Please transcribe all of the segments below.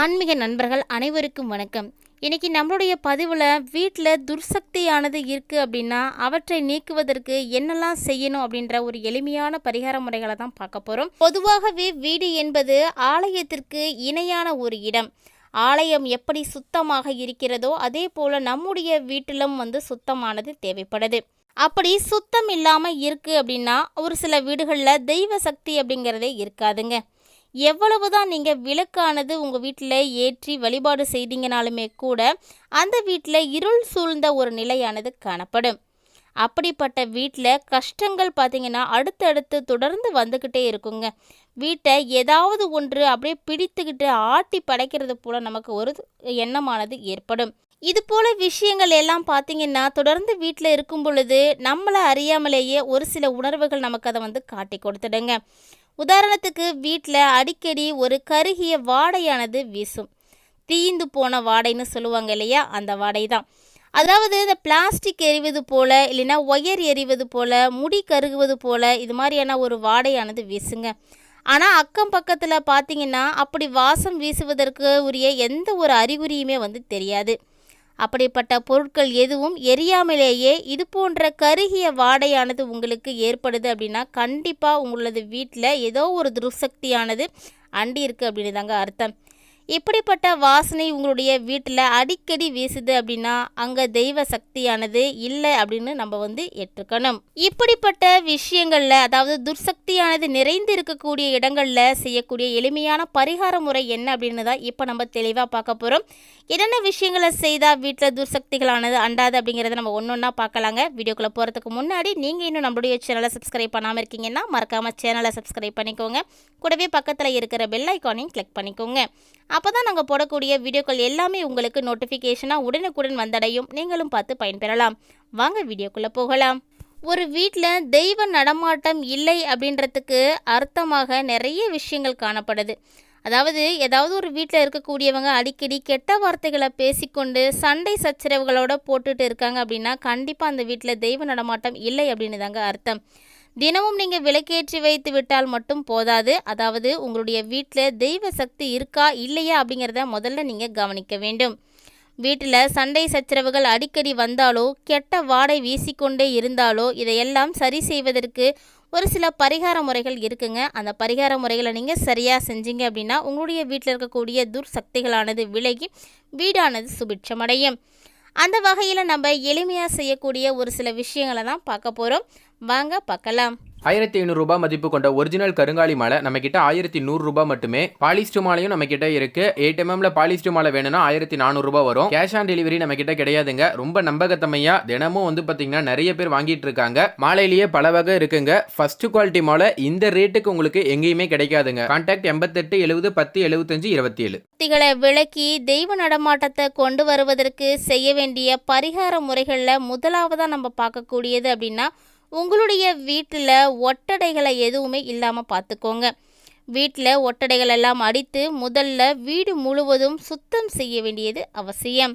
ஆன்மீக நண்பர்கள் அனைவருக்கும் வணக்கம். இன்றைக்கி நம்மளுடைய பதிவில் வீட்டில் துர்சக்தியானது இருக்குது அப்படின்னா அவற்றை நீக்குவதற்கு என்னெல்லாம் செய்யணும் அப்படின்ற ஒரு எளிமையான பரிகார முறைகளை தான் பார்க்க போகிறோம் பொதுவாகவே வீடு என்பது ஆலயத்திற்கு இணையான ஒரு இடம். ஆலயம் எப்படி சுத்தமாக இருக்கிறதோ அதே போல் நம்முடைய வீட்டிலும் வந்து சுத்தமானது தேவைப்படுது. அப்படி சுத்தம் இல்லாமல் இருக்குது அப்படின்னா ஒரு சில வீடுகளில் தெய்வ சக்தி அப்படிங்கிறதே இருக்காதுங்க. எவ்வளவுதான் நீங்கள் விளக்கானது உங்கள் வீட்டில் ஏற்றி வழிபாடு செய்தீங்கனாலுமே கூட அந்த வீட்டில் இருள் சூழ்ந்த ஒரு நிலையானது காணப்படும். அப்படிப்பட்ட வீட்டில் கஷ்டங்கள் பார்த்தீங்கன்னா அடுத்தடுத்து தொடர்ந்து வந்துக்கிட்டே இருக்குங்க. வீட்டை ஏதாவது ஒன்று அப்படியே பிடித்துக்கிட்டு ஆட்டி படைக்கிறது போல் நமக்கு ஒரு எண்ணமானது ஏற்படும். இது போல விஷயங்கள் எல்லாம் பார்த்தீங்கன்னா தொடர்ந்து வீட்டில் இருக்கும் பொழுது நம்மளை அறியாமலேயே ஒரு சில உணர்வுகள் நமக்கு அதை வந்து காட்டி கொடுத்துடுங்க. உதாரணத்துக்கு வீட்டில் அடிக்கடி ஒரு கருகிய வாடையானது வீசும். தீந்து போன வாடைன்னு சொல்லுவாங்க இல்லையா? அந்த வாடை தான். அதாவது இந்த பிளாஸ்டிக் எரிவது போல் இல்லைன்னா ஒயர் எரிவது போல் முடி கருகுவது போல் இது மாதிரியான ஒரு வாடையானது வீசுங்க. ஆனால் அக்கம் பக்கத்தில் பார்த்தீங்கன்னா அப்படி வாசம் வீசுவதற்கு உரிய எந்த ஒரு அறிகுறியுமே வந்து தெரியாது. அப்படிப்பட்ட பொருட்கள் எதுவும் எரியாமலேயே இது போன்ற கருகிய வாடையானது உங்களுக்கு ஏற்படுது அப்படின்னா கண்டிப்பாக உங்களது வீட்டில் ஏதோ ஒரு துர்சக்தியானது அண்டி இருக்குது அப்படின்னு தாங்க அர்த்தம். இப்படிப்பட்ட வாசனை உங்களுடைய வீட்டில் அடிக்கடி வீசுது அப்படின்னா அங்கே தெய்வ சக்தியானது இல்லை அப்படின்னு நம்ம வந்து ஏற்றுக்கணும். இப்படிப்பட்ட விஷயங்களில் அதாவது துர்சக்தியானது நிறைந்து இருக்கக்கூடிய இடங்களில் செய்யக்கூடிய எளிமையான பரிகார முறை என்ன அப்படின்னு தான் இப்போ நம்ம தெளிவாக பார்க்க போகிறோம் என்னென்ன விஷயங்களை செய்தால் வீட்டில் துர்சக்திகளானது அண்டாது அப்படிங்கிறத நம்ம ஒன்று ஒன்றா பார்க்கலாங்க. வீடியோக்குள்ளே போகிறதுக்கு முன்னாடி நீங்கள் இன்னும் நம்மளுடைய சேனலை சப்ஸ்கிரைப் பண்ணாமல் இருக்கீங்கன்னா மறக்காமல் சேனலை சப்ஸ்கிரைப் பண்ணிக்கோங்க. கூடவே பக்கத்தில் இருக்கிற பெல் ஐக்கானையும் கிளிக் பண்ணிக்கோங்க. அப்போ தான் நாங்கள் போடக்கூடிய வீடியோக்கள் எல்லாமே உங்களுக்கு நோட்டிஃபிகேஷனாக உடனுக்குடன் வந்தடையும். நீங்களும் பார்த்து பயன்பெறலாம். வாங்க வீடியோக்குள்ளே போகலாம். ஒரு வீட்டில் தெய்வ நடமாட்டம் இல்லை அப்படின்றதுக்கு அர்த்தமாக நிறைய விஷயங்கள் காணப்படுது. அதாவது ஏதாவது ஒரு வீட்டில் இருக்கக்கூடியவங்க அடிக்கடி கெட்ட வார்த்தைகளை பேசிக்கொண்டு சண்டை சச்சரவுகளோட போட்டுட்டு இருக்காங்க அப்படின்னா கண்டிப்பாக அந்த வீட்டில் தெய்வ நடமாட்டம் இல்லை அப்படின்னு தாங்க அர்த்தம். தினமும் நீங்கள் விளக்கேற்றி வைத்து விட்டால் மட்டும் போதாது. அதாவது உங்களுடைய வீட்டில் தெய்வ சக்தி இருக்கா இல்லையா அப்படிங்கிறத முதல்ல நீங்கள் கவனிக்க வேண்டும். வீட்டில் சண்டை சச்சரவுகள் அடிக்கடி வந்தாலோ கெட்ட வாடை வீசிக்கொண்டே இருந்தாலோ இதையெல்லாம் சரி செய்வதற்கு ஒரு சில பரிகார முறைகள் இருக்குங்க. அந்த பரிகார முறைகளை நீங்கள் சரியாக செஞ்சீங்க அப்படின்னா உங்களுடைய வீட்டில் இருக்கக்கூடிய துர்சக்திகளானது விலகி வீடானது சுபிட்சமடையும். அந்த வகையில் நம்ம எளிமையாக செய்யக்கூடிய ஒரு சில விஷயங்களை தான் பார்க்க போகிறோம் வாங்க பார்க்கலாம். ஆயிரத்தி ஐநூறுரூபா மதிப்பு கொண்ட ஒரிஜினல் கருங்காலி மாலை நம்ம கிட்ட ஆயிரத்தி நூறுரூபா மட்டுமே. பாலிஸ்டு மாலையும் நம்ம கிட்ட இருக்கு எயிட் எம்எம்ல பாலிஸ்டு மாலை வேணும்னா ஆயிரத்தி நானூறுரூபா வரும். கேஷ் ஆன் டெலிவரி நம்ம கிட்ட கிடையாதுங்க. ரொம்ப நம்பகத்தமையா தினமும் வந்து பாத்தீங்கன்னா நிறைய பேர் வாங்கிட்டு இருக்காங்க. மாலையிலேயே பல வகை இருக்குங்க. ஃபர்ஸ்ட் குவாலிட்டி மாலை இந்த ரேட்டுக்கு உங்களுக்கு எங்கேயுமே கிடைக்காதுங்க. கான்டாக்ட் எண்பத்தெட்டு எழுபது பத்து எழுபத்தஞ்சு இருபத்தி ஏழு சக்திகளை விளக்கி தெய்வ நடமாட்டத்தை கொண்டு வருவதற்கு செய்ய வேண்டிய பரிகார முறைகளில் முதலாவதாக நம்ம பார்க்கக்கூடியது அப்படின்னா உங்களுடைய வீட்டில் ஒட்டடைகளை எதுவுமே இல்லாமல் பார்த்துக்கோங்க வீட்டில் ஒட்டடைகள் எல்லாம் அடித்து முதல்ல வீடு முழுவதும் சுத்தம் செய்ய வேண்டியது அவசியம்.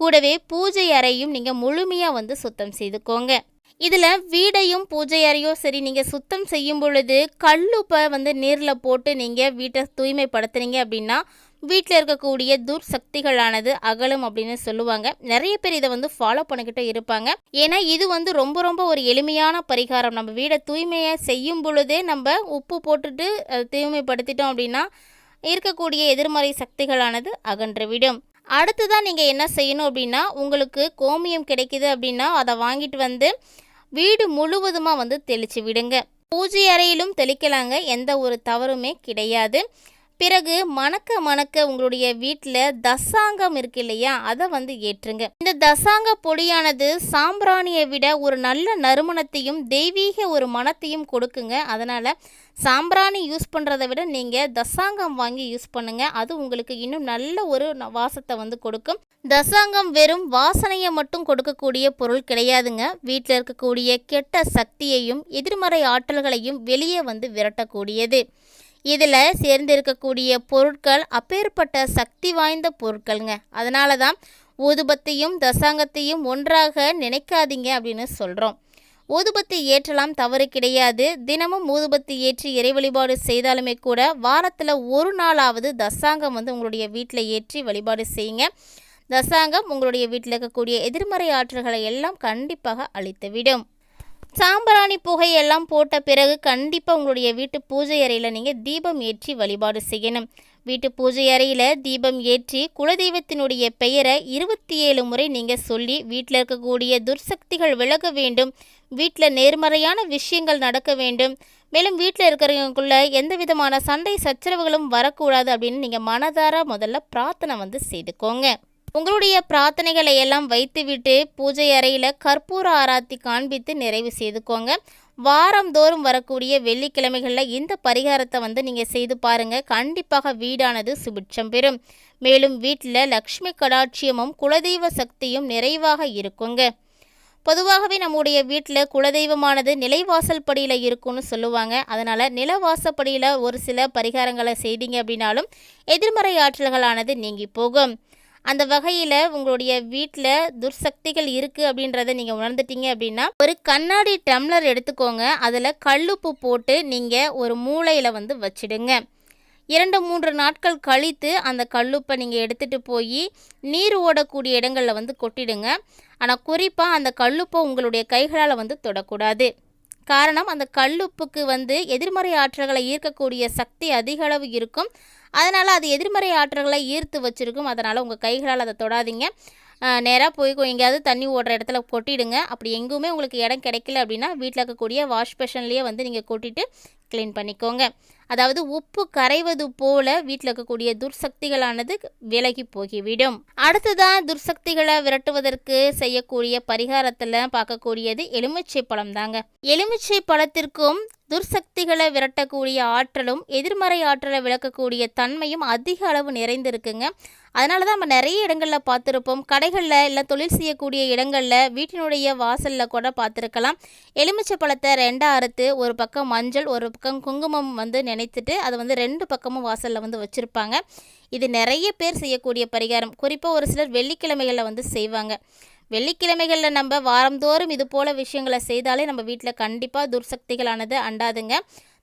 கூடவே பூஜை அறையும் நீங்கள் முழுமையாக வந்து சுத்தம் செய்துக்கோங்க. இதில் வீடையும் பூஜை அறையும் சரி நீங்கள் சுத்தம் செய்யும் பொழுது கல்லுப்பை வந்து நீரில் போட்டு நீங்கள் வீட்டை தூய்மைப்படுத்துனீங்க அப்படின்னா வீட்டில் இருக்கக்கூடிய துர்சக்திகளானது அகலும் அப்படின்னு சொல்லுவாங்க. நிறைய பேர் இதை வந்து ஃபாலோ பண்ணிக்கிட்டு இருப்பாங்க. ஏன்னா இது வந்து ரொம்ப ரொம்ப ஒரு எளிமையான பரிகாரம். நம்ம வீடை தூய்மையை செய்யும் பொழுதே நம்ம உப்பு போட்டுட்டு தூய்மைப்படுத்திட்டோம் அப்படின்னா இருக்கக்கூடிய எதிர்மறை சக்திகளானது அகன்றுவிடும். அடுத்ததான் நீங்கள் என்ன செய்யணும் அப்படின்னா உங்களுக்கு கோமியம் கிடைக்குது அப்படின்னா அதை வாங்கிட்டு வந்து வீடு முழுவதுமாக வந்து தெளித்து விடுங்க. பூஜை அறையிலும் தெளிக்கலாங்க. எந்த ஒரு தவறுமே கிடையாது. பிறகு மணக்க மணக்க உங்களுடைய வீட்டில் தசாங்கம் இருக்கு இல்லையா? அதை வந்து ஏற்றுங்க. இந்த தசாங்க பொடியானது சாம்பிராணியை விட ஒரு நல்ல நறுமணத்தையும் தெய்வீக ஒரு மனத்தையும் கொடுக்குங்க. அதனால் சாம்பிராணி யூஸ் பண்ணுறதை விட நீங்கள் தசாங்கம் வாங்கி யூஸ் பண்ணுங்கள் அது உங்களுக்கு இன்னும் நல்ல ஒரு வாசத்தை வந்து கொடுக்கும். தசாங்கம் வெறும் வாசனையை மட்டும் கொடுக்கக்கூடிய பொருள் கிடையாதுங்க. வீட்டில் இருக்கக்கூடிய கெட்ட சக்தியையும் எதிர்மறை ஆற்றல்களையும் வெளியே வந்து விரட்டக்கூடியது. இதில் சேர்ந்திருக்கக்கூடிய பொருட்கள் அப்பேற்பட்ட சக்தி வாய்ந்த பொருட்கள்ங்க. அதனால தான் ஊதுபத்தியும் தசாங்கத்தையும் ஒன்றாக நினைக்காதீங்க அப்படின்னு சொல்கிறோம் ஊதுபத்தி ஏற்றலாம் தவறு கிடையாது. தினமும் ஊதுபத்தி ஏற்றி இறை வழிபாடு செய்தாலுமே கூட வாரத்தில் ஒரு நாளாவது தசாங்கம் வந்து உங்களுடைய வீட்டில் ஏற்றி வழிபாடு செய்யுங்க. தசாங்கம் உங்களுடைய வீட்டில் இருக்கக்கூடிய எதிர்மறை ஆற்றல்களை எல்லாம் கண்டிப்பாக அழித்துவிடும். சாம்பிராணி புகையெல்லாம் போட்ட பிறகு கண்டிப்பாக உங்களுடைய வீட்டு பூஜை அறையில் நீங்கள் தீபம் ஏற்றி வழிபாடு செய்யணும். வீட்டு பூஜை அறையில் தீபம் ஏற்றி குலதெய்வத்தினுடைய பெயரை இருபத்தி ஏழு முறை நீங்கள் சொல்லி வீட்டில் இருக்கக்கூடிய துர்சக்திகள் விலக வேண்டும். வீட்டில் நேர்மறையான விஷயங்கள் நடக்க வேண்டும். மேலும் வீட்டில் இருக்கிறவங்களுக்குள்ள எந்த விதமான சண்டை சச்சரவுகளும் வரக்கூடாது அப்படின்னு நீங்கள் மனதார முதல்ல பிரார்த்தனை வந்து செய்துக்கோங்க. உங்களுடைய பிரார்த்தனைகளை எல்லாம் வைத்துவிட்டு பூஜை அறையில் கற்பூர ஆராத்தி காண்பித்து நிறைவு செய்துக்கோங்க. வாரந்தோறும் வரக்கூடிய வெள்ளிக்கிழமைகளில் இந்த பரிகாரத்தை வந்து நீங்கள் செய்து பாருங்கள் கண்டிப்பாக வீடானது சுபிட்சம் பெறும். மேலும் வீட்டில் லக்ஷ்மி கடாட்சியமும் குலதெய்வ சக்தியும் நிறைவாக இருக்குங்க. பொதுவாகவே நம்முடைய வீட்டில் குலதெய்வமானது நிலைவாசல் படியில் இருக்கும்னு சொல்லுவாங்க. அதனால் நிலவாசப்படியில் ஒரு சில பரிகாரங்களை செய்தீங்க அப்படின்னாலும் எதிர்மறை ஆற்றல்களானது நீங்கி போகும். அந்த வகையில் உங்களுடைய வீட்டில் துர்சக்திகள் இருக்குது அப்படின்றத நீங்கள் உணர்ந்துட்டீங்க அப்படின்னா ஒரு கண்ணாடி டம்ளர் எடுத்துக்கோங்க. அதில் கல்லுப்பு போட்டு நீங்கள் ஒரு மூளையில் வந்து வச்சிடுங்க. இரண்டு மூன்று நாட்கள் கழித்து அந்த கல்லுப்பை நீங்கள் எடுத்துகிட்டு போய் நீர் ஓடக்கூடிய இடங்களில் வந்து கொட்டிடுங்க. ஆனால் குறிப்பாக அந்த கல்லுப்பை உங்களுடைய கைகளால் வந்து தொடக்கூடாது. காரணம் அந்த கல்லுப்புக்கு வந்து எதிர்மறை ஆற்றல்களை ஈர்க்கக்கூடிய சக்தி அதிக அளவு இருக்கும். அதனால் அது எதிர்மறை ஆற்றல்களை ஈர்த்து வச்சுருக்கும். அதனால் உங்கள் கைகளால் அதை தொடாதீங்க. நேராக போய் எங்கேயாவது தண்ணி ஓடுற இடத்துல கொட்டிடுங்க. அப்படி எங்குமே உங்களுக்கு இடம் கிடைக்கல அப்படின்னா வீட்டில் இருக்கக்கூடிய வாஷ் பேஷன்லேயே வந்து நீங்கள் கொட்டிட்டு க்ளீன் பண்ணிக்கோங்க. அதாவது உப்பு கரைவது போல வீட்டில் இருக்கக்கூடிய துர்சக்திகளானது விலகி போகிவிடும். அடுத்ததான் துர்சக்திகளை விரட்டுவதற்கு செய்யக்கூடிய பரிகாரத்தில் பார்க்கக்கூடியது எலுமிச்சை பழம் தாங்க. எலுமிச்சை பழத்திற்கும் துர்சக்திகளை விரட்டக்கூடிய ஆற்றலும் எதிர்மறை ஆற்றலை விளக்கக்கூடிய தன்மையும் அதிக அளவு நிறைந்திருக்குங்க. அதனால தான் நம்ம நிறைய இடங்களில் பார்த்துருப்போம். கடைகளில் இல்லை தொழில் செய்யக்கூடிய இடங்களில் வீட்டினுடைய வாசலில் கூட பார்த்துருக்கலாம். எலுமிச்சை பழத்தை ரெண்டாக அறுத்து ஒரு பக்கம் மஞ்சள் ஒரு பக்கம் குங்குமம் வந்து நினைத்துட்டு அதை வந்து ரெண்டு பக்கமும் வாசலில் வந்து வச்சுருப்பாங்க. இது நிறைய பேர் செய்யக்கூடிய பரிகாரம். குறிப்பாக ஒரு சிலர் வெள்ளிக்கிழமைகளில் வந்து செய்வாங்க. வெள்ளிக்கிழமைகளில் நம்ம வாரந்தோறும் இது போல் விஷயங்களை செய்தாலே நம்ம வீட்டில் கண்டிப்பாக துர்சக்திகளானது அண்டாதுங்க.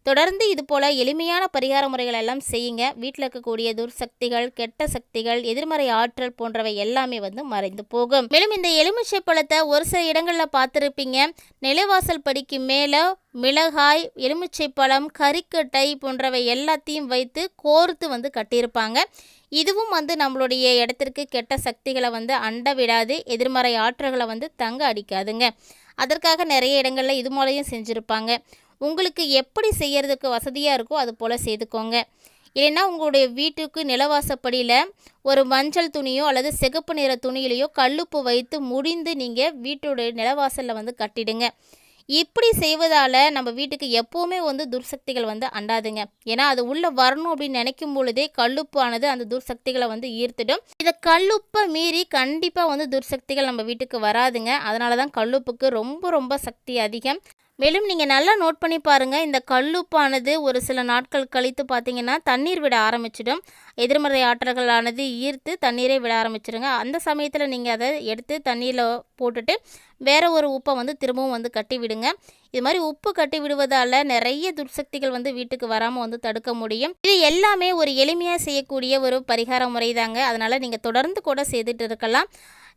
தொடர்ந்து இது போல் எளிமையான பரிகார முறைகள் எல்லாம் செய்யுங்க. வீட்டில் இருக்கக்கூடிய துர்சக்திகள் கெட்ட சக்திகள் எதிர்மறை ஆற்றல் போன்றவை எல்லாமே வந்து மறைந்து போகும். மேலும் இந்த எலுமிச்சை பழத்தை ஒரு சில இடங்களில் பார்த்துருப்பீங்க. நிலவாசல் படிக்கு மேலே மிளகாய் எலுமிச்சை பழம் கறிக்கட்டை போன்றவை எல்லாத்தையும் வைத்து கோர்த்து வந்து கட்டியிருப்பாங்க. இதுவும் வந்து நம்மளுடைய இடத்திற்கு கெட்ட சக்திகளை வந்து அண்ட விடாது எதிர்மறை ஆற்றல்களை வந்து தங்க அடிக்காதுங்க. அதற்காக நிறைய இடங்களில் இது மூலையும் செஞ்சுருப்பாங்க. உங்களுக்கு எப்படி செய்யறதுக்கு வசதியாக இருக்கோ அது போல் செய்துக்கோங்க. இல்லைன்னா உங்களுடைய வீட்டுக்கு நிலவாசப்படியில் ஒரு மஞ்சள் துணியோ அல்லது சிகப்பு நிற துணியிலையோ கல்லுப்பு வைத்து முடிந்து நீங்கள் வீட்டுடைய நிலவாசலில் வந்து கட்டிடுங்க. இப்படி செய்வதால் நம்ம வீட்டுக்கு எப்போவுமே வந்து துர்சக்திகள் வந்து அண்டாதுங்க. ஏன்னா அது உள்ளே வரணும் அப்படின்னு நினைக்கும் பொழுதே கல்லுப்பு ஆனது அந்த துர்சக்திகளை வந்து ஈர்த்துடும். இதை கல்லுப்பை மீறி கண்டிப்பாக வந்து துர்சக்திகள் நம்ம வீட்டுக்கு வராதுங்க. அதனால தான் கல்லுப்புக்கு ரொம்ப ரொம்ப சக்தி அதிகம். மேலும் நீங்கள் நல்லா நோட் பண்ணி பாருங்கள் இந்த கல்லுப்பானது ஒரு சில நாட்கள் கழித்து பார்த்தீங்கன்னா தண்ணீர் விட ஆரம்பிச்சிடும். எதிர்மறை ஆற்றல்களானது ஈர்த்து தண்ணீரை விட ஆரம்பிச்சிடுங்க அந்த சமயத்தில் நீங்கள் அதை எடுத்து தண்ணியில் போட்டுட்டு வேறு ஒரு உப்பை வந்து திரும்பவும் வந்து கட்டி விடுங்க. இது மாதிரி உப்பு கட்டி விடுவதால் நிறைய துர்சக்திகள் வந்து வீட்டுக்கு வராமல் வந்து தடுக்க முடியும். இது எல்லாமே ஒரு எளிமையாக செய்யக்கூடிய ஒரு பரிகார முறை தாங்க அதனால் நீங்கள் தொடர்ந்து கூட செய்துட்டு இருக்கலாம்.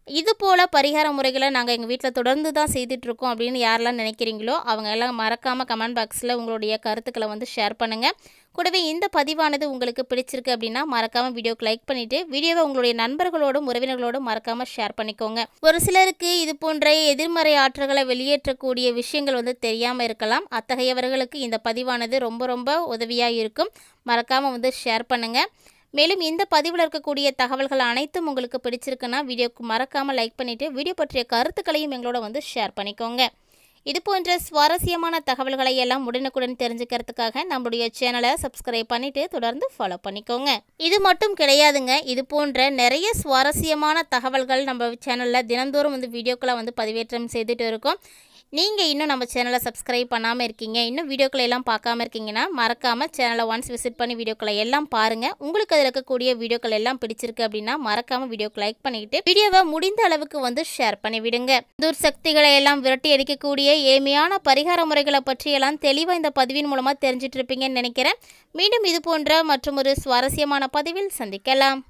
இது போல் பரிகார முறைகளை நாங்கள் எங்கள் வீட்டில் தொடர்ந்து தான் செய்துட்ருக்கோம் அப்படின்னு யாரெல்லாம் நினைக்கிறீங்களோ அவங்க எல்லாம் மறக்காமல் கமெண்ட் பாக்ஸில் உங்களுடைய கருத்துக்களை வந்து ஷேர் பண்ணுங்கள் கூடவே இந்த பதிவானது உங்களுக்கு பிடிச்சிருக்கு அப்படின்னா மறக்காமல் வீடியோக்கு லைக் பண்ணிவிட்டு வீடியோவை உங்களுடைய நண்பர்களோடும் உறவினர்களோடும் மறக்காமல் ஷேர் பண்ணிக்கோங்க. ஒரு சிலருக்கு இது போன்ற எதிர்மறை ஆற்றல்களை வெளியேற்றக்கூடிய விஷயங்கள் வந்து தெரியாமல் இருக்கலாம். அத்தகையவர்களுக்கு இந்த பதிவானது ரொம்ப ரொம்ப உதவியாக இருக்கும். மறக்காமல் வந்து ஷேர் பண்ணுங்கள் மேலும் இந்த பதிவில் இருக்கக்கூடிய தகவல்கள் அனைத்தும் உங்களுக்கு பிடிச்சிருக்குன்னா வீடியோக்கு மறக்காமல் லைக் பண்ணிவிட்டு வீடியோ பற்றிய கருத்துக்களையும் எங்களோட வந்து ஷேர் பண்ணிக்கோங்க. இது போன்ற சுவாரஸ்யமான தகவல்களை எல்லாம் உடனுக்குடன் தெரிஞ்சுக்கிறதுக்காக நம்மளுடைய சேனலை சப்ஸ்கிரைப் பண்ணிவிட்டு தொடர்ந்து ஃபாலோ பண்ணிக்கோங்க. இது மட்டும் கிடையாதுங்க இது போன்ற நிறைய சுவாரஸ்யமான தகவல்கள் நம்ம சேனலில் தினந்தோறும் வந்து வீடியோக்களை வந்து பதிவேற்றம் செய்துட்டு இருக்கோம். நீங்கள் இன்னும் நம்ம சேனலை சப்ஸ்கிரைப் பண்ணாமல் இருக்கீங்க இன்னும் வீடியோக்களை எல்லாம் பார்க்காம இருக்கீங்கன்னா மறக்காமல் சேனலை ஒன்ஸ் விசிட் பண்ணி வீடியோக்களை எல்லாம் பாருங்கள் உங்களுக்கு அதில் இருக்கக்கூடிய வீடியோக்கள் எல்லாம் பிடிச்சிருக்கு அப்படின்னா மறக்காமல் வீடியோக்கு லைக் பண்ணிக்கிட்டு வீடியோவை முடிந்த அளவுக்கு வந்து ஷேர் பண்ணி விடுங்க துர்சக்திகளை எல்லாம் விரட்டி அடிக்கக்கூடிய ஏமையான பரிகார முறைகளை பற்றியெல்லாம் தெளிவாக இந்த பதிவின் மூலமாக தெரிஞ்சிட்டு இருப்பீங்கன்னு நினைக்கிறேன். மீண்டும் இது போன்ற மற்றும் ஒரு சுவாரஸ்யமான பதிவில் சந்திக்கலாம்.